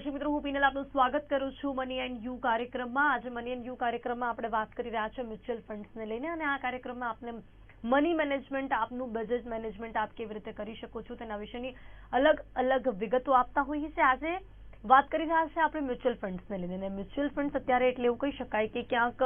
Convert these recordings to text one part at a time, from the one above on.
દર્શક મિત્રો, હું પીનલ આપનું સ્વાગત કરું છું મની એન્ડ યુ કાર્યક્રમમાં. આજે મની એન્ડ યુ કાર્યક્રમમાં આપણે વાત કરી રહ્યા છીએ મ્યુચ્યુઅલ ફંડ્સને લઈને અને આ કાર્યક્રમમાં આપને મની મેનેજમેન્ટ, આપનું બજેટ મેનેજમેન્ટ આપ કેવી રીતે કરી શકો છો તેના વિશેની અલગ અલગ વિગતો આપતા હોઈએ છીએ. આજે વાત કરી રહ્યા છે આપણે મ્યુચ્યુઅલ ફંડ્સને લઈને. મ્યુચ્યુઅલ ફંડ્સ અત્યારે એટલે એવું કહી શકાય કે ક્યાંક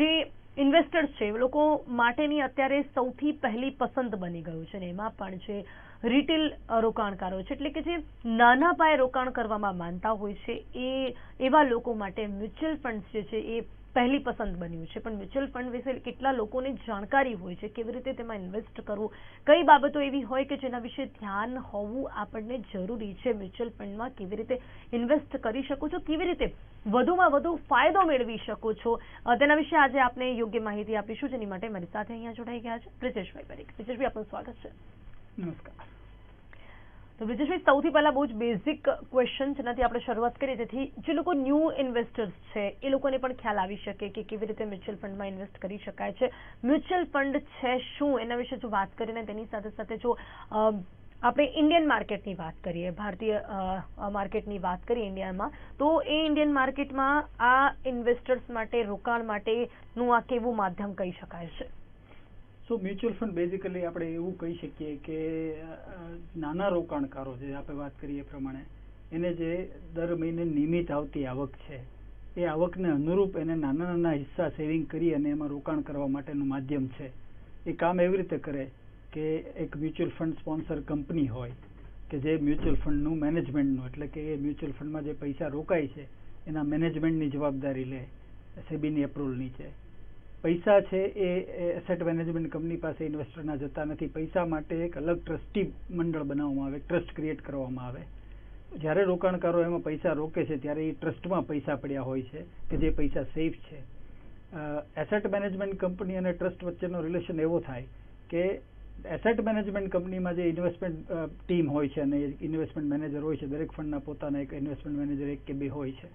જે ઇન્વેસ્ટર્સ છે, એ લોકો માટેની અત્યારે સૌથી પહેલી પસંદ બની ગયું છે ને એમાં પણ છે રિટેલ રોકાણકારો છે, એટલે કે જે નાના પાયે રોકાણ કરવામાં માનતા હોય છે, એ એવા લોકો માટે મ્યુચ્યુઅલ ફંડ્સ જે છે, એ પહેલી પસંદ બન્યું છે. પણ મ્યુચ્યુઅલ ફંડ વિશે કેટલા લોકોને જાણકારી હોય છે, કેવી રીતે તેમાં ઇન્વેસ્ટ કરવું, કઈ બાબતો એવી હોય કે જેના વિશે ધ્યાન હોવું આપણને જરૂરી છે? મ્યુચ્યુઅલ ફંડમાં કેવી રીતે ઇન્વેસ્ટ કરી શકો છો? કેવી રીતે વધુમાં વધુ ફાયદો મેળવી શકો છો? તેના વિશે આજે આપને યોગ્ય માહિતી આપીશું. જેની માટે મારી સાથે અહીંયા જોડાઈ ગયા છે. બ્રિજેશભાઈ પરીખ. બ્રિજેશભાઈ, આપનું સ્વાગત છે. નમસ્કાર. તો બ્રિજેશભાઈ સૌથી પહેલા બહુ જ બેઝિક ક્વેશ્ચન જેનાથી આપણે શરૂઆત કરીએ, જેથી જે લોકો ન્યૂ ઇન્વેસ્ટર્સ છે, એ લોકોને પણ ખ્યાલ આવી શકે કે કેવી રીતે મ્યુચ્યુઅલ ફંડમાં ઇન્વેસ્ટ કરી શકાય છે. મ્યુચ્યુઅલ ફંડ છે શું? એના વિશે જો વાત કરીને તેની સાથે સાથે જો આપણે ઇન્ડિયન માર્કેટની વાત કરીએ, ભારતીય માર્કેટની વાત કરીએ ઇન્ડિયામાં તો એ ઇન્ડિયન માર્કેટમાં આ ઇન્વેસ્ટર્સ માટે રોકાણ માટેનું આ કેવું માધ્યમ કહી શકાય છે. સો મ્યુચ્યુઅલ ફંડ બેઝિકલી આપણે એવું કહી શકીએ કે નાના રોકાણકારો જે આપણે વાત કરીએ પ્રમાણે, એને જે દર મહિને નિયમિત આવતી આવક છે, એ આવકને અનુરૂપ એને નાના નાના હિસ્સા સેવિંગ કરી અને એમાં રોકાણ કરવા માટેનું માધ્યમ છે. એ કામ એવી રીતે કરે કે એક મ્યુચ્યુઅલ ફંડ સ્પોન્સર કંપની હોય, કે જે મ્યુચ્યુઅલ ફંડનું મેનેજમેન્ટનું એટલે કે એ મ્યુચ્યુઅલ ફંડમાં જે પૈસા રોકાય છે, એના મેનેજમેન્ટની જવાબદારી લે સેબીની એપ્રુવલ નીચે. પૈસા છે એ એસેટ મેનેજમેન્ટ કંપની પાસે ઇન્વેસ્ટરના જતા નથી. પૈસા માટે એક અલગ ટ્રસ્ટી મંડળ બનાવવામાં આવે ટ્રસ્ટ ક્રિએટ કરવામાં આવે. જ્યારે રોકાણકારો એમાં પૈસા રોકે છે, ત્યારે એ ટ્રસ્ટમાં પૈસા પડ્યા હોય છે કે જે પૈસા સેફ છે. એસેટ મેનેજમેન્ટ કંપની અને ટ્રસ્ટ વચ્ચેનો રિલેશન એવો થાય કે એસેટ મેનેજમેન્ટ કંપનીમાં જે ઇન્વેસ્ટમેન્ટ ટીમ હોય છે અને ઇન્વેસ્ટમેન્ટ મેનેજર હોય છે, દરેક ફંડના પોતાના એક ઇન્વેસ્ટમેન્ટ મેનેજર એક કે બે હોય છે.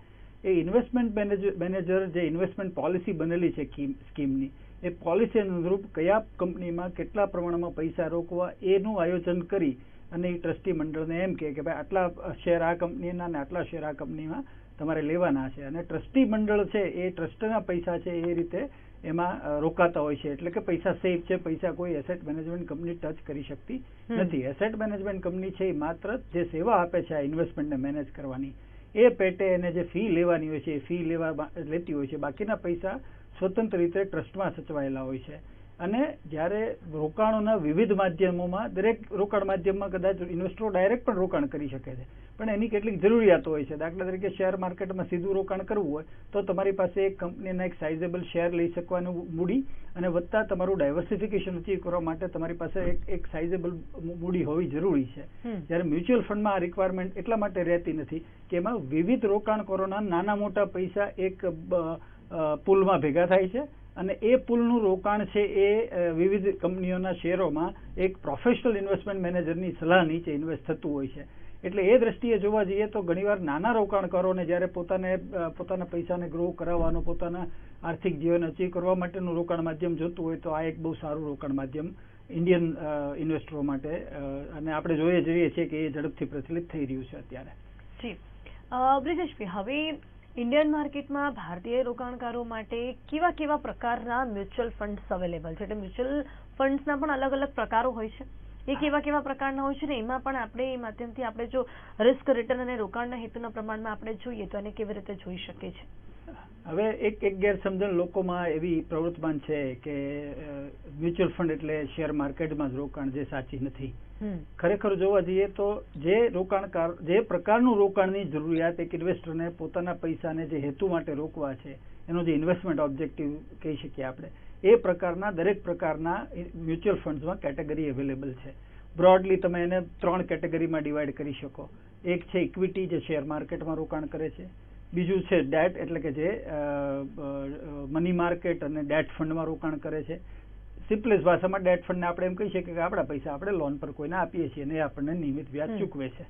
એ ઇન્વેસ્ટમેન્ટ મેનેજર મેનેજર જે ઇન્વેસ્ટમેન્ટ પોલિસી બનેલી છે સ્કીમની એ પોલિસી અનુરૂપ કયા કંપનીમાં કેટલા પ્રમાણમાં પૈસા રોકવા એનું આયોજન કરી અને એ ટ્રસ્ટી મંડળને એમ કહે કે ભાઈ આટલા શેર આ કંપનીના અને આટલા શેર આ કંપનીમાં તમારે લેવાના છે. અને ટ્રસ્ટી મંડળ છે એ ટ્રસ્ટના પૈસા છે એ રીતે એમાં રોકાતા હોય છે. એટલે કે પૈસા સેફ છે પૈસા કોઈ એસેટ મેનેજમેન્ટ કંપની ટચ કરી શકતી નથી. એસેટ મેનેજમેન્ટ કંપની છે એ માત્ર જે સેવા આપે છે આ ઇન્વેસ્ટમેન્ટને મેનેજ કરવાની. એ પેટે એને જે ફી લેવાની હોય છે, એ ફી લેવા લેતી હોય છે. બાકીના પૈસા સ્વતંત્ર રીતે ટ્રસ્ટમાં સચવાયેલા હોય છે. અને જ્યારે રોકાણોના વિવિધ માધ્યમોમાં દરેક રોકાણ માધ્યમમાં કદાચ ઇન્વેસ્ટરો ડાયરેક્ટ પણ રોકાણ કરી શકે છે. પણ એની કેટલીક જરૂરિયાતો હોય છે. દાખલા તરીકે શેર માર્કેટમાં સીધું રોકાણ કરવું હોય તો તમારી પાસે એક કંપનીના એક સાઇઝેબલ શેર લઈ શકવાનું મૂડી અને વધતા તમારું ડાયવર્સિફિકેશન અચીવ કરવા માટે તમારી પાસે એક એક સાઇઝેબલ મૂડી હોવી જરૂરી છે. જ્યારે મ્યુચ્યુઅલ ફંડમાં આ રિક્વાયરમેન્ટ એટલા માટે રહેતી નથી કે એમાં વિવિધ રોકાણકારોના નાના મોટા પૈસા એક પુલમાં ભેગા થાય છે અને એ પુલનું રોકાણ છે એ વિવિધ કંપનીઓના શેરોમાં એક પ્રોફેશનલ ઇન્વેસ્ટમેન્ટ મેનેજરની સલાહ નીચે ઇન્વેસ્ટ થતું હોય છે. એટલે એ દ્રષ્ટિએ જોવા જઈએ તો ઘણીવાર નાના રોકાણકારોને જ્યારે પોતાને પોતાના પૈસાને ગ્રો કરાવવાનો, પોતાના આર્થિક જીવન અચીવ કરવા માટેનું રોકાણ માધ્યમ જોતું હોય તો આ એક બહુ સારું રોકાણ માધ્યમ ઇન્ડિયન ઇન્વેસ્ટરો માટે અને આપણે જોઈએ જોઈએ છીએ કે એ ઝડપથી પ્રચલિત થઈ રહ્યું છે અત્યારે. જી. બ્રિજેશભાઈ, હવે ઇન્ડિયન માર્કેટમાં ભારતીય રોકાણકારો માટે કેવા કેવા પ્રકારના મ્યુચ્યુઅલ ફંડ્સ અવેલેબલ છે? એટલે મ્યુચ્યુઅલ ફંડ્સના પણ અલગ અલગ પ્રકારો હોય છે. એ કેવા કેવા પ્રકારના હોય છે ને એમાં પણ આપણે એ માધ્યમથી આપણે જો રિસ્ક રિટર્ન અને રોકાણના હેતુના પ્રમાણમાં આપણે જોઈએ તો એને કેવી રીતે જોઈ શકીએ છીએ? હવે એક એક ગેરસમજણ લોકોમાં એવી પ્રવૃત્તમાન છે કે મ્યુચ્યુઅલ ફંડ એટલે શેર માર્કેટમાં જ રોકાણ જે સાચી નથી. ખરેખર જોવા જઈએ તો જે રોકાણકાર જે પ્રકારનું રોકાણની જરૂરિયાત એક ઇન્વેસ્ટરને પોતાના પૈસાને જે હેતુ માટે રોકવા છે એનો જે ઇન્વેસ્ટમેન્ટ ઓબ્જેક્ટિવ કહી શકીએ આપણે એ પ્રકારના દરેક પ્રકારના મ્યુચ્યુઅલ ફંડ્સમાં કેટેગરી અવેલેબલ છે. બ્રોડલી તમે એને ત્રણ કેટેગરીમાં ડિવાઈડ કરી શકો. એક છે ઇક્વિટી જે શેર માર્કેટમાં રોકાણ કરે છે બીજું છે ડેટ એટલે કે જે મની માર્કેટ અને ડેટ ફંડમાં રોકાણ કરે છે. સિમ્પલેસ ભાષામાં ડેટ ફંડને આપણે એમ કહી શકીએ કે આપણા પૈસા આપણે લોન પર કોઈને આપીએ છીએ અને એ આપણને નિયમિત વ્યાજ ચૂકવે છે.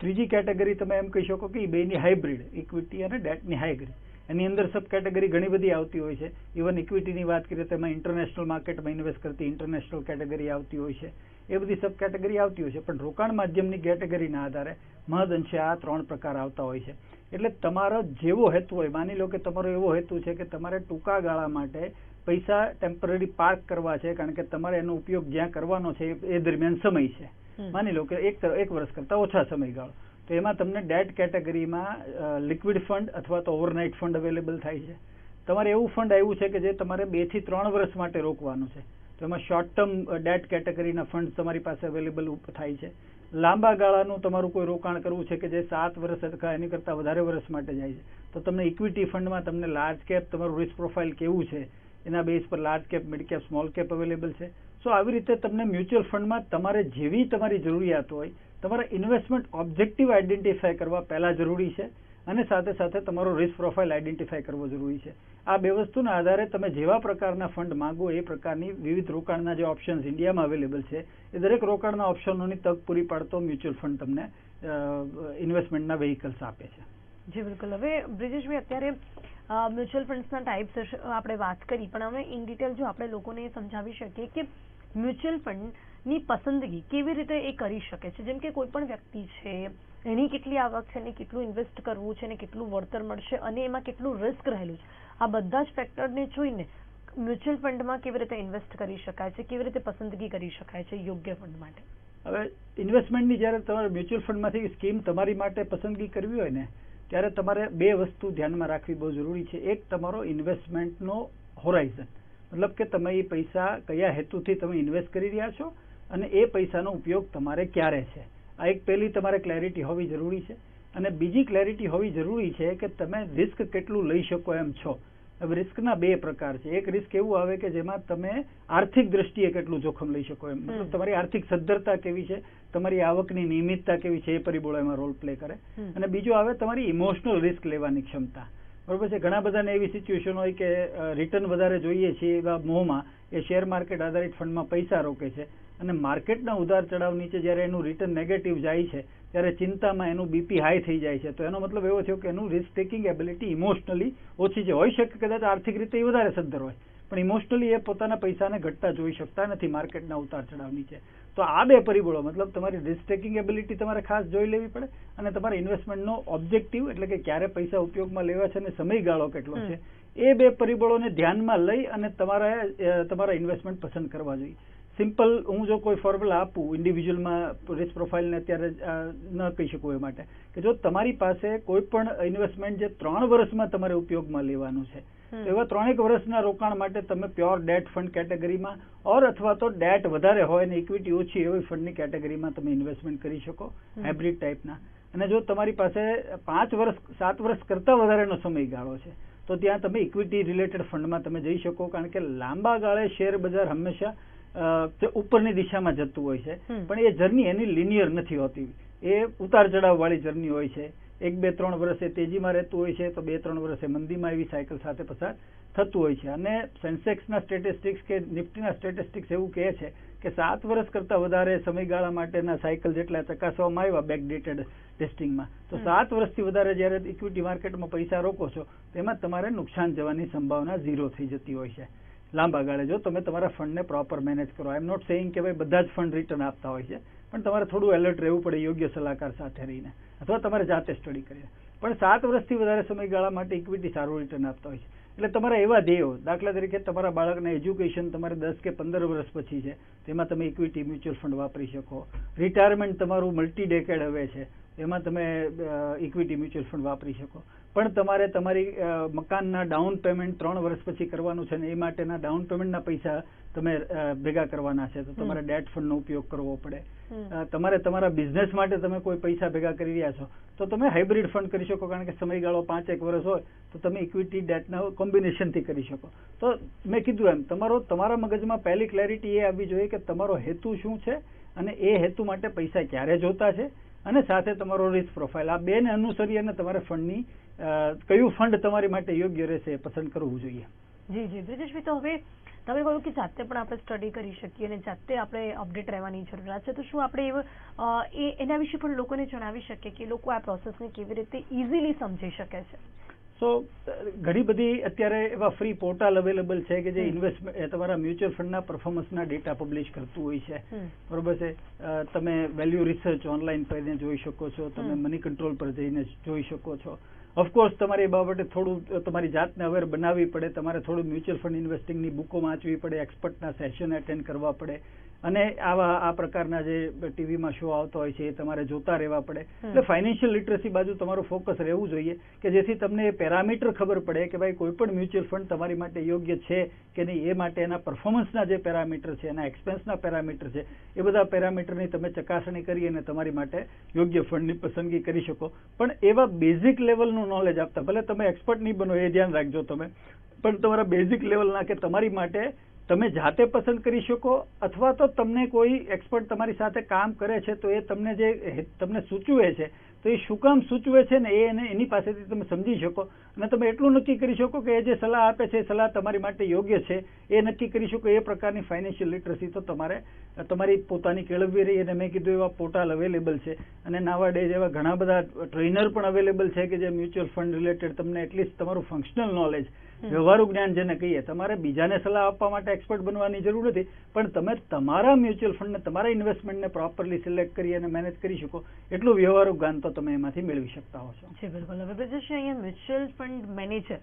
ત્રીજી કેટેગરી તમે એમ કહી શકો કે એ બેની હાઇબ્રિડ ઇક્વિટી અને ડેટની હાઇબ્રિડ એની અંદર સબ કેટેગરી ઘણી બધી આવતી હોય છે. ઇવન ઇક્વિટીની વાત કરીએ તો એમાં ઇન્ટરનેશનલ માર્કેટમાં ઇન્વેસ્ટ કરતી ઇન્ટરનેશનલ કેટેગરી આવતી હોય છે. એ બધી સબ કેટેગરી આવતી હોય છે. પણ રોકાણ માધ્યમની કેટેગરીના આધારે મહદ અંશે આ ત્રણ પ્રકાર આવતા હોય છે. એટલે તમારો જેવો હેતુ હોય માની લો કે તમારો એવો હેતુ છે કે તમારે ટૂંકા ગાળા માટે પૈસા ટેમ્પરરી પાર્ક કરવા છે કારણ કે તમારે એનો ઉપયોગ જ્યાં કરવાનો છે એ- દરમિયાન સમય છે. માની લો કે એક એક વર્ષ કરતા ઓછા સમયગાળો. તો એમાં તમને ડેટ કેટેગરીમાં લિક્વિડ ફંડ અથવા તો ઓવરનાઇટ ફંડ અવેલેબલ થાય છે. તમારે એવું ફંડ આવ્યું છે કે જે તમારે બેથી ત્રણ વર્ષ માટે રોકવાનું છે. તો એમાં શોર્ટ ટર્મ ડેટ કેટેગરીના ફંડ તમારી પાસે અવેલેબલ થાય છે. લાંબા ગાળાનું તમારું કોઈ રોકાણ કરવું છે કે જે સાત વર્ષ અથવા એની કરતાં વધારે વર્ષ માટે જાય છે? તો તમને ઇક્વિટી ફંડમાં તમને લાર્જ કેપ તમારું રિસ્ક પ્રોફાઇલ કેવું છે? એના બેઝ પર large cap mid cap small cap available છે? સો આવી રીતે તમને મ્યુચ્યુઅલ ફંડમાં તમારે જેવી તમારી જરૂરિયાત હોય, તમારા ઇન્વેસ્ટમેન્ટ ઓબ્જેક્ટિવ આઈડેન્ટિફાય કરવા પહેલાં જરૂરી છે. અને સાથે સાથે તમારો રિસ્ક પ્રોફાઇલ આઈડેન્ટિફાય કરવો જરૂરી છે. આ બે વસ્તુના આધારે તમે જેવા પ્રકારના ફંડ માંગો એ પ્રકારની વિવિધ રોકાણના જે ઓપ્શન્સ ઇન્ડિયામાં અવેલેબલ છે, એ દરેક રોકાણના ઓપ્શનોની તક પૂરી પાડતો મ્યુચ્યુઅલ ફંડ તમને ઇન્વેસ્ટમેન્ટના વેહિકલ્સ આપે છે. જી, બિલકુલ. હવે બ્રિજેશભાઈ, અત્યારે મ્યુચ્યુઅલ ફંડ્સના ટાઈપ્સ આપણે વાત કરી, પણ હવે ઇન ડિટેલ જો આપણે લોકોને સમજાવી શકીએ કે મ્યુચ્યુઅલ ફંડની પસંદગી કેવી રીતે એ કરી શકે છે? જેમ કે કોઈ પણ વ્યક્તિ છે એની કેટલી આવક છે ને કેટલું ઇન્વેસ્ટ કરવું છે ને કેટલું વળતર મળશે અને એમાં કેટલું રિસ્ક રહેલું છે. આ બધા જ ફેક્ટરને જોઈને મ્યુચ્યુઅલ ફંડમાં કેવી રીતે ઇન્વેસ્ટ કરી શકાય છે, કેવી રીતે પસંદગી કરી શકાય છે યોગ્ય ફંડ માટે? હવે ઇન્વેસ્ટમેન્ટની જ્યારે તમારે મ્યુચ્યુઅલ ફંડમાંથી સ્કીમ તમારી માટે પસંદગી કરવી હોય ને, ત્યારે તમારે બે વસ્તુ ધ્યાનમાં રાખવી બહુ જરૂરી છે. એક, તમારો ઇન્વેસ્ટમેન્ટનો હોરાઇઝન મતલબ કે તમે એ પૈસા કયા હેતુથી તમે ઇન્વેસ્ટ કરી રહ્યા છો અને એ પૈસાનો ઉપયોગ તમારે ક્યારે છે. આ એક પહેલી તમારે ક્લેરિટી હોવી જરૂરી છે. અને બીજી ક્લેરિટી હોવી જરૂરી છે કે તમે રિસ્ક કેટલું લઈ શકો એમ છો. હવે રિસ્કના બે પ્રકાર છે. એક રિસ્ક એવું આવે કે જેમાં તમે આર્થિક દ્રષ્ટિએ કેટલું જોખમ લઈ શકો એમ. મતલબ તમારી આર્થિક સદ્ધરતા કેવી છે? તમારી આવકની નિયમિતતા કેવી છે? એ પરિબળો એમાં રોલ પ્લે કરે અને બીજું આવે તમારી ઇમોશનલ રિસ્ક લેવાની ક્ષમતા. બરોબર છે? ઘણા બધાને એવી સિચ્યુએશન હોય કે રિટર્ન વધારે જોઈએ છે એવા મોહમાં એ શેર માર્કેટ આધારિત ફંડમાં પૈસા રોકે છે. અને માર્કેટના ઉતાર ચઢાવ નીચે જ્યારે એનું રિટર્ન નેગેટિવ જાય છે ત્યારે ચિંતામાં એનું બીપી હાઈ થઈ જાય છે. તો એનો મતલબ એવો થયો કે એનું રિસ્ક ટેકિંગ એબિલિટી ઇમોશનલી ઓછી છે. હોઈ શકે કદાચ આર્થિક રીતે એ વધારે સદ્ધર હોય પણ ઇમોશનલી એ પોતાના પૈસાને ઘટતા જોઈ શકતા નથી માર્કેટના ઉતાર ચઢાવ નીચે. તો આ બે પરિબળો મતલબ તમારી રિસ્ક ટેકિંગ એબિલિટી તમારે ખાસ જોઈ લેવી પડે અને તમારા ઇન્વેસ્ટમેન્ટનો ઓબ્જેક્ટિવ એટલે કે ક્યારે પૈસા ઉપયોગમાં લેવા છે અને સમયગાળો કેટલો છે એ બે પરિબળોને ધ્યાનમાં લઈ અને તમારે તમારા ઇન્વેસ્ટમેન્ટ પસંદ કરવા જોઈએ. સિમ્પલ હું જો કોઈ ફોર્મ્યુલા આપું ઇન્ડિવિજ્યુઅલમાં રિસ્ક પ્રોફાઇલને અત્યારે ન કહી શકું એ માટે કે જો તમારી પાસે કોઈ પણ ઇન્વેસ્ટમેન્ટ જે ત્રણ વર્ષમાં તમારે ઉપયોગમાં લેવાનું છે તો એવા ત્રણેક વર્ષના રોકાણ માટે તમે પ્યોર ડેટ ફંડ કેટેગરીમાં ઓર અથવા તો ડેટ વધારે હોય અને ઇક્વિટી ઓછી એવી ફંડની કેટેગરીમાં તમે ઇન્વેસ્ટમેન્ટ કરી શકો. હાઇબ્રિડ ટાઈપના અને જો તમારી પાસે પાંચ વર્ષ સાત વર્ષ કરતાં વધારેનો સમયગાળો છે તો ત્યાં તમે ઇક્વિટી રિલેટેડ ફંડમાં તમે જઈ શકો કારણ કે લાંબા ગાળે શેર બજાર હંમેશા ઉપરની દિશામાં જતું હોય છે. પણ એ જર્ની એની લિનિયર નથી હોતી. એ ઉતાર ચડાવ વાળી જર્ની હોય છે. એક બે ત્રણ વર્ષે તેજીમાં રહેતું હોય છે તો બે ત્રણ વર્ષે મંદીમાં એવી સાયકલ સાથે પસાર થતું હોય છે. અને સેન્સેક્સના સ્ટેટિસ્ટિક્સ કે નિફ્ટીના સ્ટેટિસ્ટિક્સ એવું કહે છે કે સાત વર્ષ કરતાં વધારે સમયગાળા માટેના સાયકલ જેટલા ચકાસવામાં આવ્યા બેકડેટેડ ટેસ્ટિંગમાં તો સાત વર્ષથી વધારે જ્યારે ઇક્વિટી માર્કેટમાં પૈસા રોકો છો તેમાં તમારે નુકસાન જવાની સંભાવના ઝીરો થઈ જતી હોય છે. લાંબા ગાળે. જો તમે તમારા ફંડને પ્રોપર મેનેજ કરો. આઈ એમ નોટ સેઇંગ કે ભાઈ બધા જ ફંડ રિટર્ન આપતા હોય છે, પણ તમારે થોડું એલર્ટ રહેવું પડે યોગ્ય સલાહકાર સાથે રહીને, અથવા તમારે જાતે સ્ટડી કરીને. પણ સાત વર્ષથી વધારે સમયગાળા માટે ઇક્વિટી સારું રિટર્ન આપતા હોય છે. એટલે તમારા એવા ધ્યેયો, દાખલા તરીકે તમારા બાળકના એજ્યુકેશન તમારે દસ કે પંદર વર્ષ પછી છે, તેમાં તમે ઇક્વિટી મ્યુચ્યુઅલ ફંડ વાપરી શકો. રિટાયરમેન્ટ તમારું મલ્ટી ડેકેડ હવે છે. એમાં તમે ઇક્વિટી મ્યુચ્યુઅલ ફંડ વાપરી શકો. પણ તમારે તમારી મકાનના ડાઉન પેમેન્ટ ત્રણ વર્ષ પછી કરવાનું છે ને એ માટેના ડાઉન પેમેન્ટના પૈસા તમે ભેગા કરવાના છે. તો તમારે ડેટ ફંડનો ઉપયોગ કરવો પડે. તમારે તમારા બિઝનેસ માટે તમે કોઈ પૈસા ભેગા કરી રહ્યા છો તો તમે હાઇબ્રિડ ફંડ કરી શકો. કારણ કે સમયગાળો પાંચ એક વર્ષ હોય તો તમે ઇક્વિટી ડેટના કોમ્બિનેશનથી કરી શકો. તો મેં કીધું એમ તમારો તમારા મગજમાં પહેલી ક્લેરિટી એ આવવી જોઈએ કે તમારો હેતુ શું છે અને એ હેતુ માટે પૈસા ક્યારે જોતા છે? અને સાથે તમારો રિસ્ક પ્રોફાઇલ આ બેને અનુસરી અને તમારે ફંડની કયું ફંડ તમારી માટે યોગ્ય રહેશે પસંદ કરવું જોઈએ. જી જી. બ્રિજેશભાઈ, તો હવે તમે કહ્યું કે જાતે પણ આપણે સ્ટડી કરી શકીએ અને જાતે આપણે અપડેટ રહેવાની જરૂરિયાત છે. તો શું આપણે એ, એના વિશે પણ લોકોને જણાવી શકીએ કે લોકો આ પ્રોસેસને કેવી રીતે ઇઝીલી સમજી શકે છે? સો ઘણી બધી અત્યારે એવા ફ્રી પોર્ટલ અવેલેબલ છે કે જે. ઇન્વેસ્ટમેન્ટ તમારા મ્યુચ્યુઅલ ફંડના પરફોર્મન્સના ડેટા પબ્લિશ કરતું હોય છે. બરોબર છે? તમે વેલ્યુ રિસર્ચ ઓનલાઈન પર જોઈ શકો છો તમે મની કંટ્રોલ પર જઈને જોઈ શકો છો. ઓફકોર્સ તમારે એ બાબતે થોડું તમારી જાતને અવેર બનાવવી પડે તમારે થોડું મ્યુચ્યુઅલ ફંડ ઇન્વેસ્ટિંગની બુકો વાંચવી પડે એક્સપર્ટના સેશન એટેન્ડ કરવા પડે. અને આવા આ પ્રકારના જે ટીવીમાં શો આવતો હોય છે એ તમારે જોતા રહેવા પડે. એટલે ફાઇનાન્શિયલ લિટરસી બાજુ તમારું ફોકસ રહેવું જોઈએ કે જેથી તમને એ પેરામીટર ખબર પડે કે ભાઈ કોઈ પણ મ્યુચ્યુઅલ ફંડ તમારી માટે યોગ્ય છે કે નહીં એ માટે એના પરફોર્મન્સના જે પેરામીટર છે એના એક્સપેન્સના પેરામીટર છે એ બધા પેરામીટરની તમે ચકાસણી કરી અને તમારી માટે યોગ્ય ફંડની પસંદગી કરી શકો. પણ એવા બેઝિક લેવલનું નોલેજ આપતા ભલે તમે એક્સપર્ટ નહીં બનો એ ધ્યાન રાખજો તમે પણ તમારા બેઝિક લેવલના કે તમારી માટે તમે જાતે પસંદ કરી શકો અથવા તો તમને કોઈ એક્સપર્ટ તમારી સાથે કામ કરે છે તો એ તમને જે તમને સૂચવે છે, તો એ શું કામ સૂચવે છે ને એને એની પાસેથી તમે સમજી શકો અને તમે એટલું નક્કી કરી શકો કે એ જે સલાહ આપે છે એ સલાહ તમારી માટે યોગ્ય છે, એ નક્કી કરી શકો, એ પ્રકારની ફાઇનાન્શિયલ લિટરસી તો તમારે, તમારી પોતાની કેળવવી રહી અને મેં કીધું એવા પોર્ટલ અવેલેબલ છે અને નાવા ડેઝ એવા ઘણા બધા ટ્રેનર પણ અવેલેબલ છે કે જે મ્યુચ્યુઅલ ફંડ રિલેટેડ તમને એટલીસ્ટ તમારું ફંક્શનલ નોલેજ. વ્યવહારુ જ્ઞાન જેને કહીએ તમારે બીજાને સલાહ આપવા માટે એક્સપર્ટ બનવાની જરૂર નથી પણ તમે તમારા મ્યુચ્યુઅલ ફંડને તમારા ઇન્વેસ્ટમેન્ટને પ્રોપરલી સિલેક્ટ કરી અને મેનેજ કરી શકો એટલું વ્યવહારુ જ્ઞાન તો તમે એમાંથી મેળવી શકતા હો છો. જી બિલકુલ. હવે અહીંયા મ્યુચ્યુઅલ ફંડ મેનેજર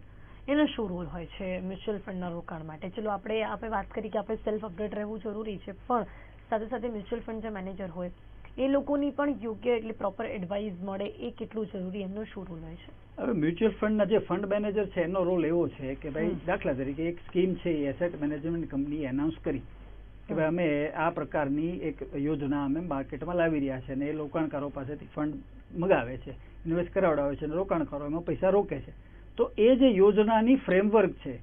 એનો શું રોલ હોય છે મ્યુચ્યુઅલ ફંડના રોકાણ માટે? ચલો આપણે આપણે વાત કરી કે આપણે સેલ્ફ અપડેટ રહેવું જરૂરી છે પણ સાથે સાથે મ્યુચ્યુઅલ ફંડ જે મેનેજર હોય એ લોકોની પણ યોગ્ય એટલે પ્રોપર એડવાઇસ મળે એ કેટલું જરૂરી એમનો શું રોલ હોય છે? હવે મ્યુચ્યુઅલ ફંડના જે ફંડ મેનેજર છે એનો રોલ એવો છે કે ભાઈ દાખલા તરીકે એક સ્કીમ છે એ એસેટ મેનેજમેન્ટ કંપનીએ એનાઉન્સ કરી કે ભાઈ અમે આ પ્રકારની એક યોજના અમે માર્કેટમાં લાવી રહ્યા છે અને એ રોકાણકારો પાસેથી ફંડ મગાવે છે ઇન્વેસ્ટ કરાવડાવે છે અને રોકાણકારો એમાં પૈસા રોકે છે. તો એ જે યોજનાની ફ્રેમવર્ક છે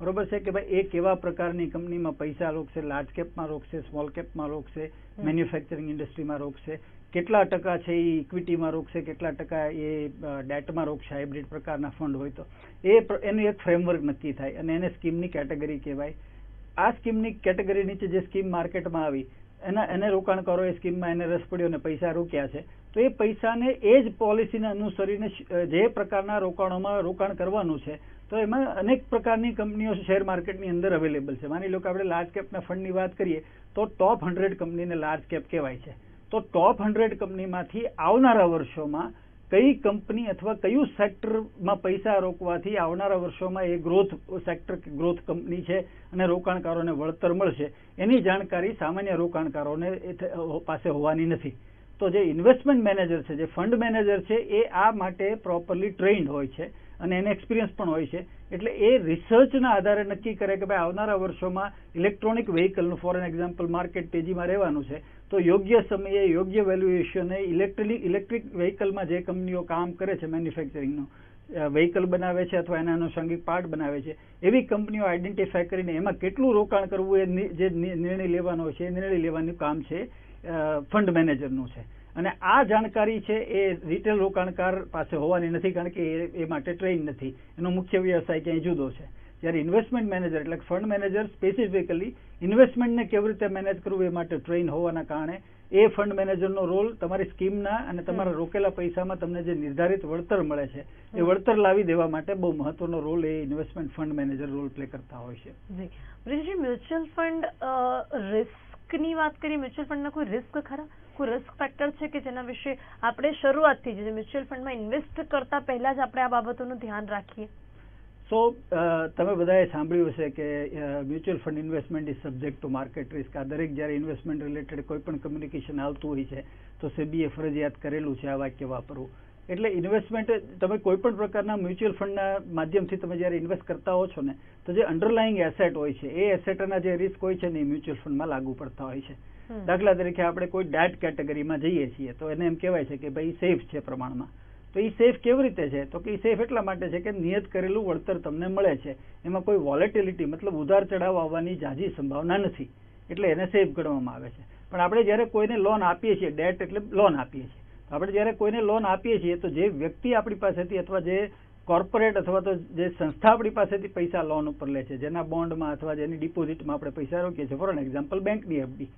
બરોબર છે કે ભાઈ એ કેવા પ્રકારની કંપનીમાં પૈસા રોકશે લાર્જ કેપમાં રોકશે સ્મોલ કેપમાં રોકશે મેન્યુફેક્ચરિંગ ઇન્ડસ્ટ્રીમાં રોકશે કેટલા ટકા છે એ ઇક્વિટીમાં રોકશે કેટલા ટકા એ ડેટમાં રોકશે હાઇબ્રિડ પ્રકારના ફંડ હોય તો. એ એનું એક ફ્રેમવર્ક નક્કી થાય અને એને સ્કીમની કેટેગરી કહેવાય. આ સ્કીમની કેટેગરી નીચે જે સ્કીમ માર્કેટમાં આવી એના એને રોકાણકારો એ સ્કીમમાં એને રસ પડ્યો અને પૈસા રોક્યા છે તો એ પૈસાને એ જ પોલિસીને અનુસરીને જે પ્રકારના રોકાણોમાં રોકાણ કરવાનું છે તો એમાં અનેક પ્રકારની કંપનીઓ શેર માર્કેટની અંદર અવેલેબલ છે. માની લો કે આપણે લાર્જ કેપના ફંડની વાત કરીએ, તો ટોપ હંડ્રેડ કંપનીને લાર્જ કેપ કહેવાય છે. તો ટોપ હંડ્રેડ કંપનીમાંથી આવનારા વર્ષોમાં કઈ કંપની અથવા કયું સેક્ટરમાં પૈસા રોકવાથી આવનારા વર્ષોમાં એ ગ્રોથ સેક્ટર ગ્રોથ કંપની છે અને રોકાણકારોને વળતર મળશે, એની જાણકારી સામાન્ય રોકાણકારોને પાસે હોવાની નથી. તો જે ઇન્વેસ્ટમેન્ટ મેનેજર છે, જે ફંડ મેનેજર છે, એ આ માટે પ્રોપરલી ટ્રેન્ડ હોય છે અને એને એક્સપિરિયન્સ પણ હોય છે. એટલે એ રિસર્ચના આધારે નક્કી કરે કે ભાઈ આવનારા વર્ષોમાં ઇલેક્ટ્રોનિક વેહિકલનું ફોર એન એક્ઝામ્પલ માર્કેટ તેજીમાં રહેવાનું છે, તો યોગ્ય સમયે, યોગ્ય વેલ્યુએશને ઇલેક્ટ્રિક ઇલેક્ટ્રિક વેહિકલમાં જે કંપનીઓ કામ કરે છે મેન્યુફેક્ચરિંગનું વેહિકલ બનાવે છે અથવા એના અનુષંગિક પાર્ટ બનાવે છે, એવી કંપનીઓ આઈડેન્ટિફાય કરીને એમાં કેટલું રોકાણ કરવું એ જે નિર્ણય લેવાનો છે, એ નિર્ણય લેવાનું કામ છે ફંડ મેનેજરનું છે. અને આ જાણકારી છે એ રિટેલ રોકાણકાર પાસે હોવાની નથી કારણ કે એ માટે ટ્રેન નથી. એનો મુખ્ય વ્યવસાય ક્યાંય જુદો છે. જ્યારે ઇન્વેસ્ટમેન્ટ મેનેજર એટલે ફંડ મેનેજર સ્પેસિફિકલી ઇન્વેસ્ટમેન્ટને કેવી રીતે મેનેજ કરવું એ માટે ટ્રેન હોવાના કારણે એ ફંડ મેનેજરનો રોલ તમારી સ્કીમના અને તમારા રોકેલા પૈસામાં તમને જે નિર્ધારિત વળતર મળે છે એ વળતર લાવી દેવા માટે બહુ મહત્વનો રોલ એ investment fund manager role play કરતા હોય છે. જી. મ્યુચ્યુઅલ ફંડ રિસ્કની વાત કરીએ મ્યુચ્યુઅલ ફંડના કોઈ રિસ્ક ખરા? કોઈ રિસ્ક ફેક્ટર છે કે જેના વિશે આપણે શરૂઆતથી જ મ્યુચ્યુઅલ ફંડમાં ઇન્વેસ્ટ કરતા પહેલા જ આપણે આ બાબતોનું ધ્યાન રાખીએ. સો તમે બધાએ સાંભળ્યું હશે કે mutual fund investment is subject to market risk આ દરેક જ્યારે ઇન્વેસ્ટમેન્ટ રિલેટેડ કોઈ પણ કમ્યુનિકેશન આવતું હોય છે, તો સેબીએ ફરજિયાત કરેલું છે આ વાક્ય વાપરવું. એટલે ઇન્વેસ્ટમેન્ટ તમે કોઈ પણ પ્રકારના મ્યુચ્યુઅલ ફંડના માધ્યમથી તમે જ્યારે ઇન્વેસ્ટ કરતા હો છો ને તો જે અંડરલાઇંગ એસેટ હોય છે એ એસેટના જે રિસ્ક હોય છે ને એ મ્યુચ્યુઅલ ફંડમાં લાગુ પડતા હોય છે. દાખલા તરીકે આપણે કોઈ ડેટ કેટેગરીમાં જઈએ છીએ તો એને એમ કહેવાય છે કે ભાઈ સેફ છે પ્રમાણમાં. તો એ સેફ કેવી રીતે છે? તો કે એ સેફ એટલા માટે છે કે નિયત કરેલું વળતર તમને મળે છે. એમાં કોઈ વોલેટિલિટી મતલબ ઉધાર ચઢાવ આવવાની જાજી સંભાવના નથી. એટલે એને સેફ ગણવામાં આવે છે. પણ આપણે જ્યારે કોઈને લોન આપીએ છીએ ડેટ એટલે લોન આપીએ છીએ. આપણે જ્યારે કોઈને લોન આપીએ છીએ, તો જે વ્યક્તિ આપણી પાસેથી અથવા જે કોર્પોરેટ અથવા તો જે સંસ્થા આપણી પાસેથી પૈસા લોન ઉપર લે છે, જેના બોન્ડમાં અથવા જેની ડિપોઝિટમાં આપણે પૈસા રોકીએ છીએ. ફોર એક્ઝામ્પલ બેંકની એફડી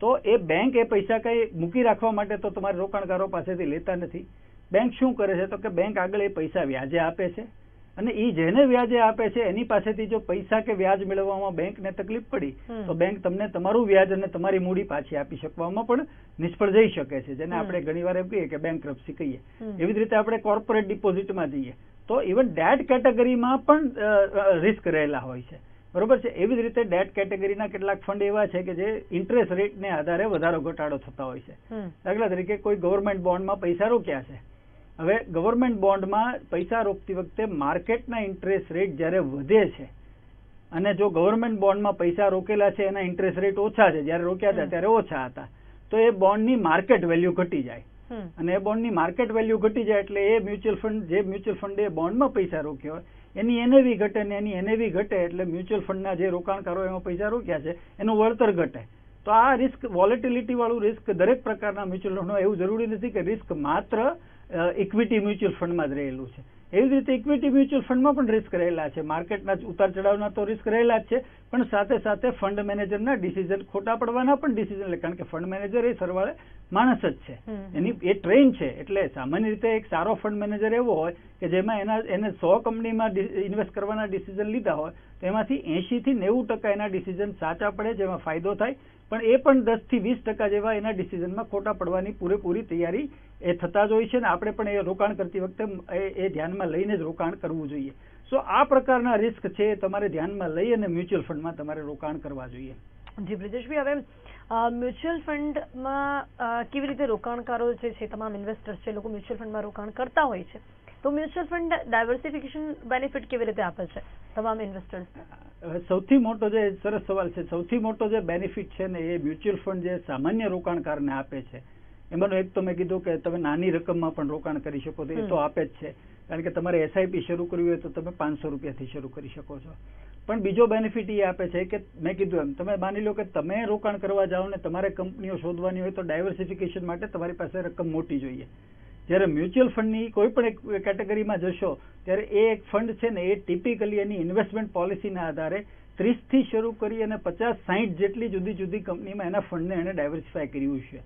તો એ બેંક એ પૈસા કંઈ મૂકી રાખવા માટે તો તમારે રોકાણકારો પાસેથી લેતા નથી. બેંક શું કરે છે? તો કે બેંક આગળ એ પૈસા વ્યાજે આપે છે. અને એ જેને વ્યાજે આપે છે એની પાસેથી જો પૈસા કે વ્યાજ મેળવવામાં બેંકને તકલીફ પડી તો બેંક તમને તમારું વ્યાજ અને તમારી મૂડી પાછી આપી શકવામાં પણ નિષ્ફળ જઈ શકે છે. જેને આપણે ઘણીવાર એમ કહીએ કે બેંક કહીએ. એવી જ રીતે આપણે કોર્પોરેટ ડિપોઝિટમાં જઈએ. તો ઇવન ડેટ કેટેગરીમાં પણ રિસ્ક રહેલા હોય છે. બરોબર છે? એવી જ રીતે ડેટ કેટેગરીના કેટલાક ફંડ એવા છે કે જે ઇન્ટરેસ્ટ રેટને આધારે વધારો ઘટાડો થતા હોય છે. દાખલા તરીકે કોઈ ગવર્મેન્ટ બોન્ડમાં પૈસા રોક્યા છે. હવે ગવર્મેન્ટ બોન્ડમાં પૈસા રોકતી વખતે માર્કેટના ઇન્ટરેસ્ટ રેટ જ્યારે વધે છે અને જો ગવર્મેન્ટ બોન્ડમાં પૈસા રોકેલા છે એના ઇન્ટરેસ્ટ રેટ ઓછા છે જ્યારે રોક્યા હતા ત્યારે ઓછા હતા તો એ બોન્ડની માર્કેટ વેલ્યુ ઘટી જાય. અને એ બોન્ડની માર્કેટ વેલ્યુ ઘટી જાય એટલે એ મ્યુચ્યુઅલ ફંડ જે મ્યુચ્યુઅલ ફંડે બોન્ડમાં પૈસા રોક્યો હોય એની એનએવી ઘટે ને એની એનએવી ઘટે એટલે મ્યુચ્યુઅલ ફંડના જે રોકાણકારો એમાં પૈસા રોક્યા છે એનું વળતર ઘટે. તો આ રિસ્ક વોલેટિલિટી વાળું રિસ્ક દરેક પ્રકારના મ્યુચ્યુઅલ ફંડમાં એવું જરૂરી નથી કે રિસ્ક માત્ર ઇક્વિટી મ્યુચ્યુઅલ ફંડમાં જ રહેલું છે. એવી જ રીતે ઇક્વિટી મ્યુચ્યુઅલ ફંડમાં પણ રિસ્ક રહેલા છે. માર્કેટના ઉતાર ચઢાવના તો રિસ્ક રહેલા જ છે પણ સાથે સાથે ફંડ મેનેજરના ડિસિઝન ખોટા પડવાના પણ ડિસિઝન લે. કારણ કે ફંડ મેનેજર એ સરવાળે માણસ જ છે. એની એ ટ્રેન છે. એટલે સામાન્ય રીતે એક સારો ફંડ મેનેજર એવો હોય કે જેમાં એના એને સો કંપનીમાં ઇન્વેસ્ટ કરવાના ડિસિઝન લીધા હોય તો એમાંથી એંશી થી નેવું ટકા એના ડિસિઝન સાચા પડે જેમાં ફાયદો થાય. પણ એ પણ દસથી વીસ ટકા જેવા એના ડિસિઝનમાં ખોટા પડવાની પૂરેપૂરી તૈયારી એ થતા જ હોય છે ને આપણે પણ એ રોકાણ કરતી વખતે એ એ ધ્યાનમાં લઈને જ રોકાણ કરવું જોઈએ. સો આ પ્રકારના રિસ્ક છે તમારે ધ્યાનમાં લઈ અને મ્યુચ્યુઅલ ફંડમાં તમારે રોકાણ કરવા જોઈએ. જી બ્રિજેશભાઈ હવે મ્યુચ્યુઅલ ફંડમાં કેવી રીતે રોકાણકારો જે છે તમામ ઇન્વેસ્ટર્સ છે લોકો મ્યુચ્યુઅલ ફંડમાં રોકાણ કરતા હોય છે? તો મ્યુચ્યુઅલ ફંડ ડાયવર્સિફિકેશન બેનિફિટ કેવી રીતે આપે છે તમામ ઇન્વેસ્ટર્સ સૌથી મોટો જે સરસ સવાલ છે સૌથી મોટો જે બેનિફિટ છે ને એ મ્યુચ્યુઅલ ફંડ જે સામાન્ય રોકાણકારને આપે છે એમાંનું એક તો મેં કીધું કે તમે નાની રકમમાં પણ રોકાણ કરી શકો તો એ તો આપે જ છે. કારણ કે તમારે એસઆઈપી શરૂ કરવી હોય તો તમે પાંચસો રૂપિયાથી શરૂ કરી શકો છો. પણ બીજો બેનિફિટ એ આપે છે કે મેં કીધું એમ તમે માની લો કે તમે રોકાણ કરવા જાઓ ને તમારે કંપનીઓ શોધવાની હોય તો ડાયવર્સિફિકેશન માટે તમારી પાસે રકમ મોટી જોઈએ. જ્યારે મ્યુચ્યુઅલ ફંડની કોઈ પણ એક કેટેગરીમાં જશો ત્યારે એ એક ફંડ છે ને એ ટિપિકલી એની ઇન્વેસ્ટમેન્ટ પોલિસીના આધારે ત્રીસથી શરૂ કરી અને પચાસ સાહીઠ જેટલી જુદી જુદી કંપનીમાં એના ફંડને એણે ડાયવર્સિફાય કર્યું છે.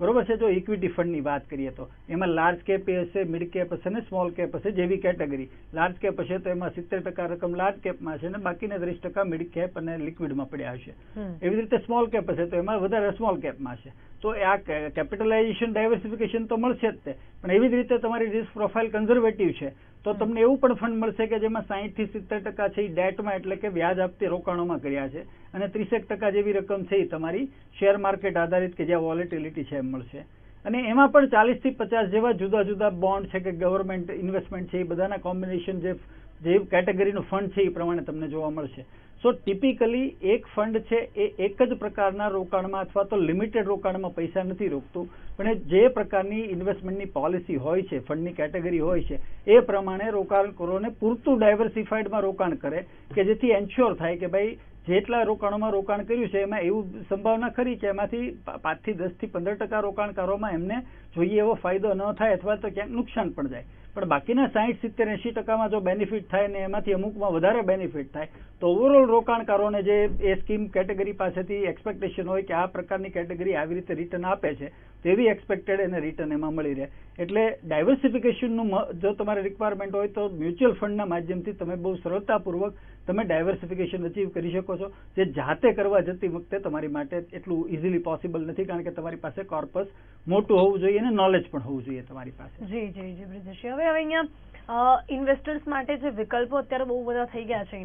બરોબર છે? જો ઇક્વિટી ફંડની વાત કરીએ તો. એમાં લાર્જ કેપ હશે મિડ કેપ હશે ને સ્મોલ કેપ હશે જેવી કેટેગરી લાર્જ કેપ હશે તો એમાં સિત્તેર ટકા રકમ લાર્જ કેપમાં હશે ને બાકીના ત્રીસ ટકા મિડ કેપ અને લિક્વિડમાં પડ્યા હશે. એવી રીતે સ્મોલ કેપ હશે તો એમાં વધારે સ્મોલ કેપમાં હશે. તો આ કેપિટલાઇઝેશન ડાયવર્સિફિકેશન તો મળશે જ તે. પણ એવી જ રીતે તમારી રિસ્ક પ્રોફાઇલ કન્ઝર્વેટિવ છે. તો તમને એવું પણ ફંડ મળશે કે જેમાં સાહીઠથી સિત્તેર ટકા છે એ ડેટમાં એટલે કે વ્યાજ આપતી રોકાણોમાં કર્યા છે. અને ત્રીસેક ટકા જેવી રકમ છે એ તમારી શેર માર્કેટ આધારિત કે જ્યાં વોલેટિલિટી છે એમ મળશે. અને એમાં પણ ચાલીસથી પચાસ જેવા જુદા જુદા બોન્ડ છે કે ગવર્મેન્ટ ઇન્વેસ્ટમેન્ટ છે એ બધાના કોમ્બિનેશન જે જે કેટેગરીનું ફંડ છે એ પ્રમાણે તમને જોવા મળશે. સો ટિપિકલી એક ફંડ છે એ એક જ પ્રકારના રોકાણમાં અથવા તો લિમિટેડ રોકાણમાં પૈસા નથી રોકતું. પણ જે પ્રકારની ઇન્વેસ્ટમેન્ટની પોલિસી હોય છે ફંડની કેટેગરી હોય છે, એ પ્રમાણે રોકાણકારોને પૂરતું ડાયવર્સિફાઈડમાં રોકાણ કરે કે જેથી એન્શ્યોર થાય કે ભાઈ, જેટલા રોકાણોમાં રોકાણ કર્યું છે, એમાં એવું સંભાવના ખરી કે એમાંથી પાંચથી દસથી પંદર ટકા રોકાણકારોમાં એમને જોઈએ એવો ફાયદો ન થાય અથવા તો ક્યાંક નુકસાન પણ જાય. પણ બાકીના સાહીઠ, સિત્તેર, એંશી ટકામાં જો બેનિફિટ થાય ને એમાંથી અમુકમાં વધારે બેનિફિટ થાય, તો ઓવરઓલ રોકાણકારોને જે એ સ્કીમ કેટેગરી પાસેથી એક્સપેક્ટેશન હોય કે આ પ્રકારની કેટેગરી આવી રીતે રિટર્ન આપે છે તો એવી એક્સપેક્ટેડ એને રિટર્ન એમાં મળી રહે. એટલે ડાયવર્સિફિકેશનનું જો તમારે રિક્વાયરમેન્ટ હોય તો મ્યુચ્યુઅલ ફંડના માધ્યમથી તમે બહુ સરળતાપૂર્વક તમે ડાયવર્સિફિકેશન અચીવ કરી શકો છો. જે જાતે કરવા જતી વખતે તમારી માટે એટલું ઇઝીલી પોસિબલ નથી, કારણ કે તમારી પાસે કોર્પસ મોટું હોવું જોઈએ અને નોલેજ પણ હોવું જોઈએ તમારી પાસે. જી જી જી બ્રિજેશજી હવે હવે અહીંયા ઇન્વેસ્ટર્સ માટે જે વિકલ્પો અત્યારે બહુ બધા થઈ ગયા છે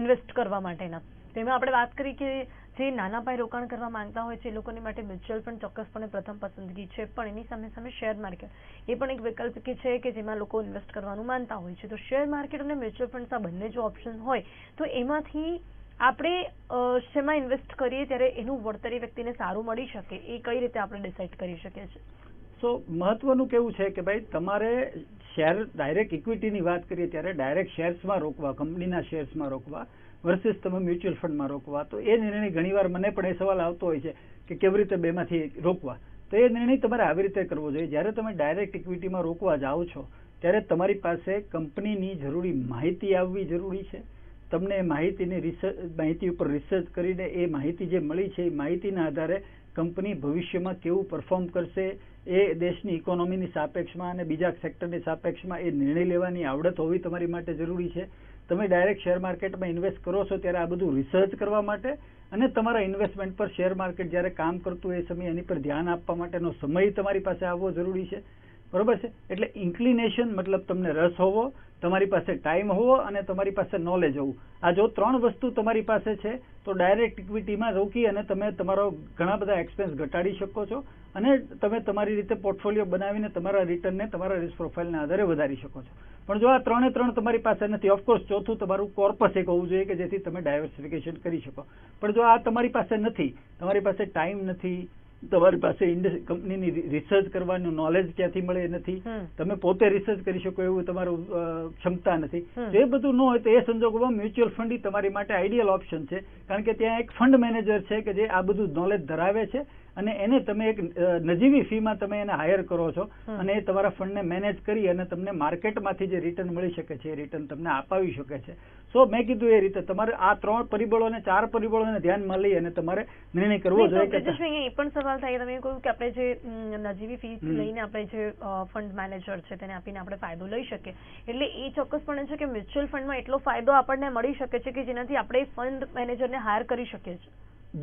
ઇન્વેસ્ટ કરવા માટેના. તેમાં આપણે વાત કરી કે જે નાના પાયે રોકાણ કરવા માંગતા હોય છે, એ લોકોની માટે મ્યુચ્યુઅલ ફંડ ચોક્કસપણે પ્રથમ પસંદગી છે. પણ એની સામે સામે શેર માર્કેટ. એ પણ એક વિકલ્પ કે છે કે જેમાં લોકો ઇન્વેસ્ટ કરવાનું માનતા હોય છે. તો શેર માર્કેટ અને મ્યુચ્યુઅલ ફંડ્સ આ બંને જો ઓપ્શન હોય, તો એમાંથી આપણે શેમાં ઇન્વેસ્ટ કરીએ ત્યારે એનું વળતર એ વ્યક્તિને સારું મળી શકે. એ કઈ રીતે આપણે ડિસાઇડ કરી શકીએ છીએ? સો, મહત્વનું કેવું છે કે ભાઈ તમારે શેર, ડાયરેક્ટ ઇક્વિટીની વાત કરીએ ત્યારે ડાયરેક્ટ શેર્સમાં રોકવા, કંપનીના શેર્સમાં રોકવા. વર્સિસ તમે મ્યુચ્યુઅલ ફંડમાં રોકવા. તો એ નિર્ણય ઘણીવાર મને પણ એ સવાલ આવતો હોય છે કે કેવી રીતે બેમાંથી રોકવા. તો એ નિર્ણય તમારે આવી રીતે કરવો જોઈએ. જ્યારે તમે ડાયરેક્ટ ઇક્વિટીમાં રોકવા જાઓ છો, ત્યારે તમારી પાસે કંપનીની જરૂરી માહિતી આવવી જરૂરી છે. તમને માહિતીની રિસર્ચ માહિતી ઉપર રિસર્ચ કરીને એ માહિતી જે મળી છે, એ માહિતીના આધારે કંપની ભવિષ્યમાં કેવું પરફોર્મ કરશે, એ દેશની ઇકોનોમીની સાપેક્ષમાં અને બીજા સેક્ટરની સાપેક્ષમાં એ નિર્ણય લેવાની આવડત હોવી તમારી માટે જરૂરી છે. તમે ડાયરેક્ટ શેર માર્કેટમાં ઇન્વેસ્ટ કરો છો ત્યારે આ બધું રિસર્ચ કરવા માટે અને તમારા ઇન્વેસ્ટમેન્ટ પર શેર માર્કેટ જ્યારે કામ કરતું એ સમયે એની પર ધ્યાન આપવા માટેનો સમય તમારી પાસે આવવો જરૂરી છે. બરોબર છે? એટલે ઇન્ક્લિનેશન મતલબ તમને રસ હોવો, તમારી પાસે ટાઈમ હોવો અને તમારી પાસે નોલેજ હોવું. આ જો ત્રણ વસ્તુ તમારી પાસે છે, તો ડાયરેક્ટ ઇક્વિટીમાં રોકી અને તમે તમારો ઘણા બધા એક્સપેન્સ ઘટાડી શકો છો અને તમે તમારી રીતે પોર્ટફોલિયો બનાવીને તમારા રિટર્નને તમારા રિસ્ક પ્રોફાઇલના આધારે વધારી શકો છો. પણ જો આ ત્રણે ત્રણ તમારી પાસે નથી ઓફકોર્સ ચોથું તમારું કોર્પસ એક હોવું જોઈએ કે જેથી તમે ડાયવર્સિફિકેશન કરી શકો. પણ જો આ તમારી પાસે નથી, તમારી પાસે ટાઈમ નથી તમારી પાસે કંપનીની રિસર્ચ કરવાનું નોલેજ ક્યાંથી મળે નથી. તમે પોતે રિસર્ચ કરી શકો એવું તમારું ક્ષમતા નથી. તો એ બધું ન હોય તો એ સંજોગોમાં મ્યુચ્યુઅલ ફંડ ઈ તમારી માટે આઈડિયલ ઓપ્શન છે. કારણ કે ત્યાં એક ફંડ મેનેજર છે કે જે આ બધું નોલેજ ધરાવે છે. અને એને તમે એક નજીવી ફીમાં તમે એને હાયર કરો છો અને એ તમારા ફંડને મેનેજ કરી અને તમને માર્કેટમાંથી જે રિટર્ન મળી શકે છે એ રિટર્ન તમને અપાવી શકે છે. સો મેં કીધું એ રીતે તમારે આ ત્રણ પરિબળો અને ચાર પરિબળોને ધ્યાનમાં લઈ અને તમારે નિર્ણય કરવો જોઈએ કે એ પણ સવાલ થાય તમે કહ્યું કે આપણે જે નજીવી ફી લઈને આપણે જે ફંડ મેનેજર છે તેને આપીને આપણે ફાયદો લઈ શકીએ. એટલે એ ચોક્કસપણે છે કે મ્યુચ્યુઅલ ફંડમાં એટલો ફાયદો આપણને મળી શકે છે કે જેનાથી આપણે ફંડ મેનેજરને હાયર કરી શકીએ છીએ.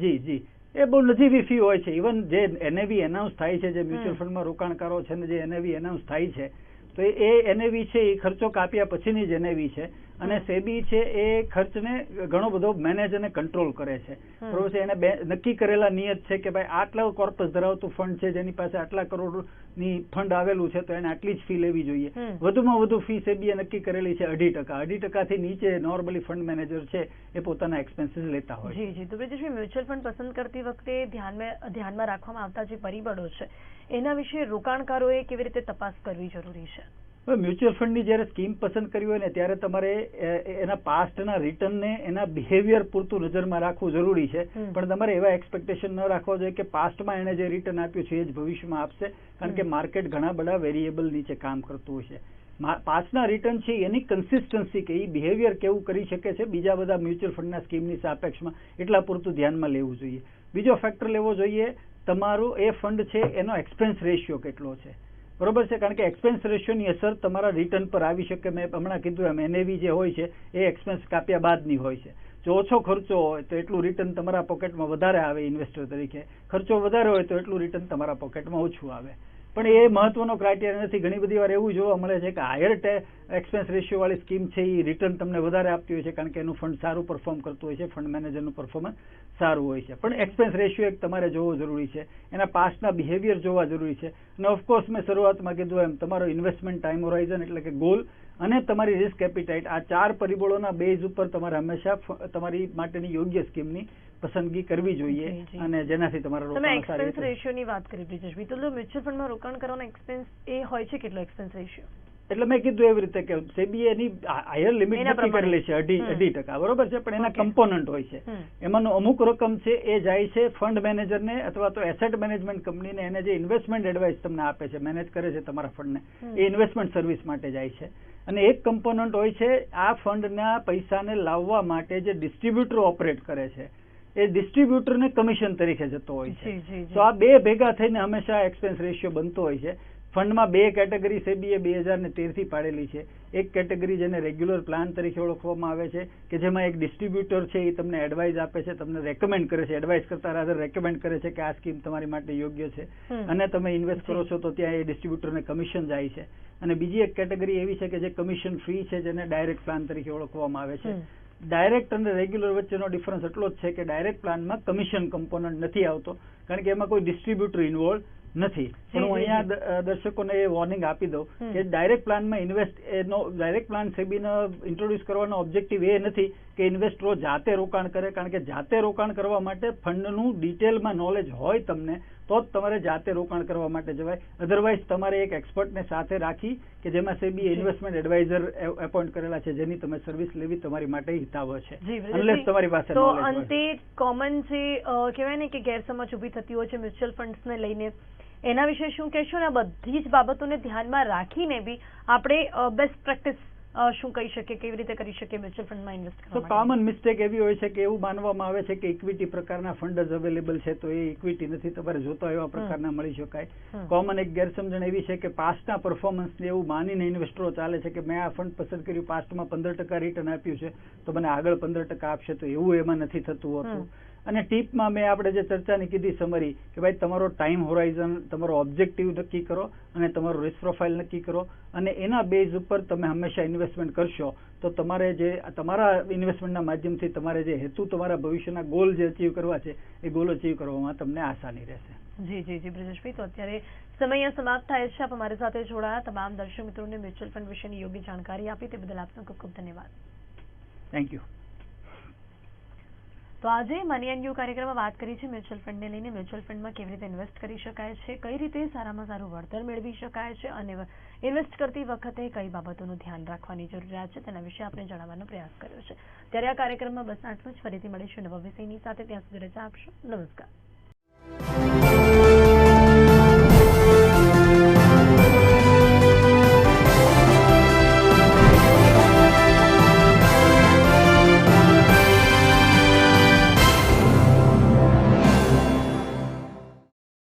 જી જી. એ બહુ નજીવી ફી હોય છે. ઇવન જે એનએવી એનાઉન્સ થાય છે જે મ્યુચ્યુઅલ ફંડમાં રોકાણકારો છે ને જે એનએવી એનાઉન્સ થાય છે તો એ એનએવી છે એ ખર્ચો કાપ્યા પછીની જ એનએવી છે. અને સેબી છે એ ખર્ચને ઘણો બધો મેનેજ અને કંટ્રોલ કરે છે. બરોબર છે? એને બે- નક્કી કરેલા નિયત છે કે ભાઈ આટલા કોર્પસ ધરાવતું ફંડ છે જેની પાસે આટલા કરોડની ફંડ આવેલું છે તો એને આટલી જ ફી લેવી જોઈએ. વધુમાં વધુ ફી સેબીએ નક્કી કરેલી છે અઢી ટકા. અઢી ટકાથી નીચે નોર્મલી ફંડ મેનેજર છે એ પોતાના એક્સપેન્સીસ લેતા હોય છે. જી જી. તો બ્રિજેશભાઈ મ્યુચ્યુઅલ ફંડ પસંદ કરતી વખતે ધ્યાનમાં ધ્યાનમાં રાખવામાં આવતા જે પરિબળો છે એના વિશે રોકાણકારોએ કેવી રીતે તપાસ કરવી જરૂરી છે? મ્યુચ્યુઅલ ફંડની જ્યારે સ્કીમ પસંદ કરવી હોય ને ત્યારે તમારે એના પાસ્ટના રિટર્નને એના બિહેવિયર પૂરતું નજરમાં રાખવું જરૂરી છે. પણ તમારે એવા એક્સપેક્ટેશન ન રાખવા જોઈએ કે પાસ્ટમાં એણે જે રિટર્ન આપ્યું છે એ જ ભવિષ્યમાં આપશે. કારણ કે માર્કેટ ઘણા બધા વેરિયેબલ નીચે કામ કરતું હોય છે પાસ્ટના રિટર્ન છે એની કન્સિસ્ટન્સી કે એ બિહેવિયર કેવું કરી શકે છે બીજા બધા મ્યુચ્યુઅલ ફંડના સ્કીમની સાપેક્ષમાં. એટલા પૂરતું ધ્યાનમાં લેવું જોઈએ. બીજો ફેક્ટર લેવો જોઈએ તમારું એ ફંડ છે એનો એક્સપેન્સ રેશિયો કેટલો છે. બરોબર છે? કારણ કે એક્સપેન્સ રેશિયોની અસર તમારા રિટર્ન પર આવી શકે. મેં હમણાં કીધું એમ એનએવી જે હોય છે, એ એક્સપેન્સ કાપ્યા બાદની હોય છે. જો ઓછો ખર્ચો હોય, તો એટલું રિટર્ન તમારા પોકેટમાં વધારે આવે ઇન્વેસ્ટર તરીકે. ખર્ચો વધારે હોય, તો એટલું રિટર્ન તમારા પોકેટમાં ઓછું આવે. પણ એ મહત્વનો ક્રાઇટેરિયા નથી. ઘણી બધી વાર એવું જોવા મળે છે કે હાયર એક્સપેન્સ રેશિયો વાળી સ્કીમ છે એ રિટર્ન તમને વધારે આપતી હોય છે કારણ કે એનું ફંડ સારું પરફોર્મ કરતું હોય છે ફંડ મેનેજરનું પરફોર્મન્સ સારું હોય છે. પણ એક્સપેન્સ રેશિયો એક તમારે જોવો જરૂરી છે. એના પાસ્ટના બિહેવિયર જોવા જરૂરી છે. અને ઓફકોર્સ મેં શરૂઆતમાં કીધું એમ, તમારો ઇન્વેસ્ટમેન્ટ ટાઈમ હોરાઇઝન એટલે કે ગોલ અને તમારી રિસ્ક એપિટાઇટ આ ચાર પરિબળોના બેઝ ઉપર તમારે હંમેશા તમારી માટેની યોગ્ય સ્કીમની પસંદગી કરવી જોઈએ. અને જેનાથી તમારા તમે એક્સપેન્સ રેશિયોની વાત કરી બ્રિજેશભાઈ તો મ્યુચ્યુઅલ ફંડમાં રોકાણ કરવાનો એક્સપેન્સ એ હોય છે કેટલો એક્સપેન્સ રેશિયો એટલે મેં કીધું એવી રીતે કે સેબી એની હાયર લિમિટ નક્કી. કરેલી છે અઢી અઢી ટકા બરોબર છે? પણ એના કમ્પોનન્ટ હોય છે. એમાંનો અમુક રકમ છે એ જાય છે ફંડ મેનેજરને અથવા તો એસેટ મેનેજમેન્ટ કંપનીને એને જે ઇન્વેસ્ટમેન્ટ એડવાઇસ તમને આપે છે મેનેજ કરે છે તમારા ફંડને એ ઇન્વેસ્ટમેન્ટ સર્વિસ માટે જાય છે. અને એક કમ્પોનન્ટ હોય છે આ ફંડના પૈસાને લાવવા માટે જે ડિસ્ટ્રીબ્યુટર ઓપરેટ કરે છે એ ડિસ્ટ્રીબ્યુટરને કમિશન તરીકે જતો હોય છે. તો આ બે ભેગા થઈને હંમેશા એક્સપેન્સ રેશિયો બનતો હોય છે. ફંડમાં બે કેટેગરી સેબીએ બે હજાર ને તેરથી પાડેલી છે. એક કેટેગરી જેને રેગ્યુલર પ્લાન તરીકે ઓળખવામાં આવે છે કે જેમાં એક ડિસ્ટ્રીબ્યુટર છે એ તમને એડવાઇસ આપે છે તમને રેકમેન્ડ કરે છે. એડવાઇસ કરતા રાધર રેકમેન્ડ કરે છે કે આ સ્કીમ તમારી માટે યોગ્ય છે. અને તમે ઇન્વેસ્ટ કરો છો તો ત્યાં એ ડિસ્ટ્રીબ્યુટરને કમિશન જાય છે. અને બીજી એક કેટેગરી એવી છે કે જે કમિશન ફ્રી છે જેને ડાયરેક્ટ પ્લાન તરીકે ઓળખવામાં આવે છે. ડાયરેક્ટ અને રેગ્યુલર વચ્ચેનો ડિફરન્સ એટલો જ છે કે ડાયરેક્ટ પ્લાનમાં કમિશન કમ્પોનન્ટ નથી આવતો. કારણ કે એમાં કોઈ ડિસ્ટ્રીબ્યુટર ઇન્વોલ્વ નથી. પણ હું અહીંયા દર્શકોને એ વોર્નિંગ આપી દઉં કે ડાયરેક્ટ પ્લાનમાં ઇન્વેસ્ટ એનો ડાયરેક્ટ પ્લાન સેબીનો ઇન્ટ્રોડ્યુસ કરવાનો ઓબ્જેક્ટિવ એ નથી કે ઇન્વેસ્ટરો જાતે રોકાણ કરે. કારણ કે જાતે રોકાણ કરવા માટે ફંડનું ડિટેલમાં નોલેજ હોય તમને તો જ તમારે જાતે રોકાણ કરવા માટે જવાય. અધરવાઇઝ તમારે એક એક્સપર્ટને સાથે રાખી કે જેમાં સેબી ઇન્વેસ્ટમેન્ટ એડવાઇઝર એપોઇન્ટ કરેલા છે જેની તમે સર્વિસ લેવી તમારી માટે હિતાવ છે. તમારી પાસે તો અંતે કોમન જે કહેવાય ને કે ગેરસમજ ઊભી થતી હોય છે મ્યુચ્યુઅલ ફંડ્સને લઈને એના વિશે શું કહેશો ને? બધી જ બાબતોને ધ્યાનમાં રાખીને બી આપણે બેસ્ટ પ્રેક્ટિસ શું કહી શકે કેવી રીતે કરી શકે મ્યુચ્યુઅલ ફંડમાં ઇન્વેસ્ટ કરવા કોમન મિસ્ટેક એવી હોય છે કે એવું માનવામાં આવે છે કે ઇક્વિટી પ્રકારના ફંડ જ અવેલેબલ છે તો એ ઇક્વિટી નથી. તમારે જોતા એવા પ્રકારના મળી શકાય. કોમન એક ગેરસમજણ એવી છે કે પાસ્ટના પરફોર્મન્સ ને એવું માનીને ઇન્વેસ્ટરો ચાલે છે કે મેં આ ફંડ પસંદ કર્યું પાસ્ટમાં પંદર ટકા રિટર્ન આપ્યું છે તો મને આગળ પંદર ટકા આપશે તો એવું એમાં નથી થતું હોતું. અને ટીપમાં મેં આપણે જે ચર્ચાની કીધી સમરી કે ભાઈ તમારો ટાઈમ હોરાઇઝન તમારો ઓબ્જેક્ટિવ નક્કી કરો અને તમારો રિસ્ક પ્રોફાઇલ નક્કી કરો અને એના બેઝ ઉપર તમે હંમેશા ઇન્વેસ્ટમેન્ટ કરશો. તો તમારે જે તમારા ઇન્વેસ્ટમેન્ટના માધ્યમથી તમારે જે હેતુ તમારા ભવિષ્યના ગોલ જે અચીવ કરવા છે એ ગોલ અચીવ કરવામાં તમને આસાની રહેશે. જી જી જી બ્રજેશભાઈ તો અત્યારે સમય અહીંયા સમાપ્ત થાય છે. આપ અમારી સાથે જોડાયા તમામ દર્શક મિત્રોને મ્યુચ્યુઅલ ફંડ વિશેની યોગ્ય જાણકારી આપી. તે બદલ આપનો ખૂબ ખૂબ ધન્યવાદ. થેન્ક યુ તો આજે મની એન્ડ યુ કાર્યક્રમમાં વાત કરી છે મ્યુચ્યુઅલ ફંડને લઈને. મ્યુચ્યુઅલ ફંડમાં કેવી રીતે ઇન્વેસ્ટ કરી શકાય છે, કઈ રીતે સારામાં સારું વળતર મેળવી શકાય છે અને ઇન્વેસ્ટ કરતી વખતે કઈ બાબતોનું ધ્યાન રાખવાની જરૂરિયાત છે તેના વિશે આપણે જણાવવાનો પ્રયાસ કર્યો છે. ત્યારે આ કાર્યક્રમમાં બસ આટલું જ. ફરીથી મળીશું નવા વિષયની સાથે. ત્યાં સુધી રજા આપશો. નમસ્કાર.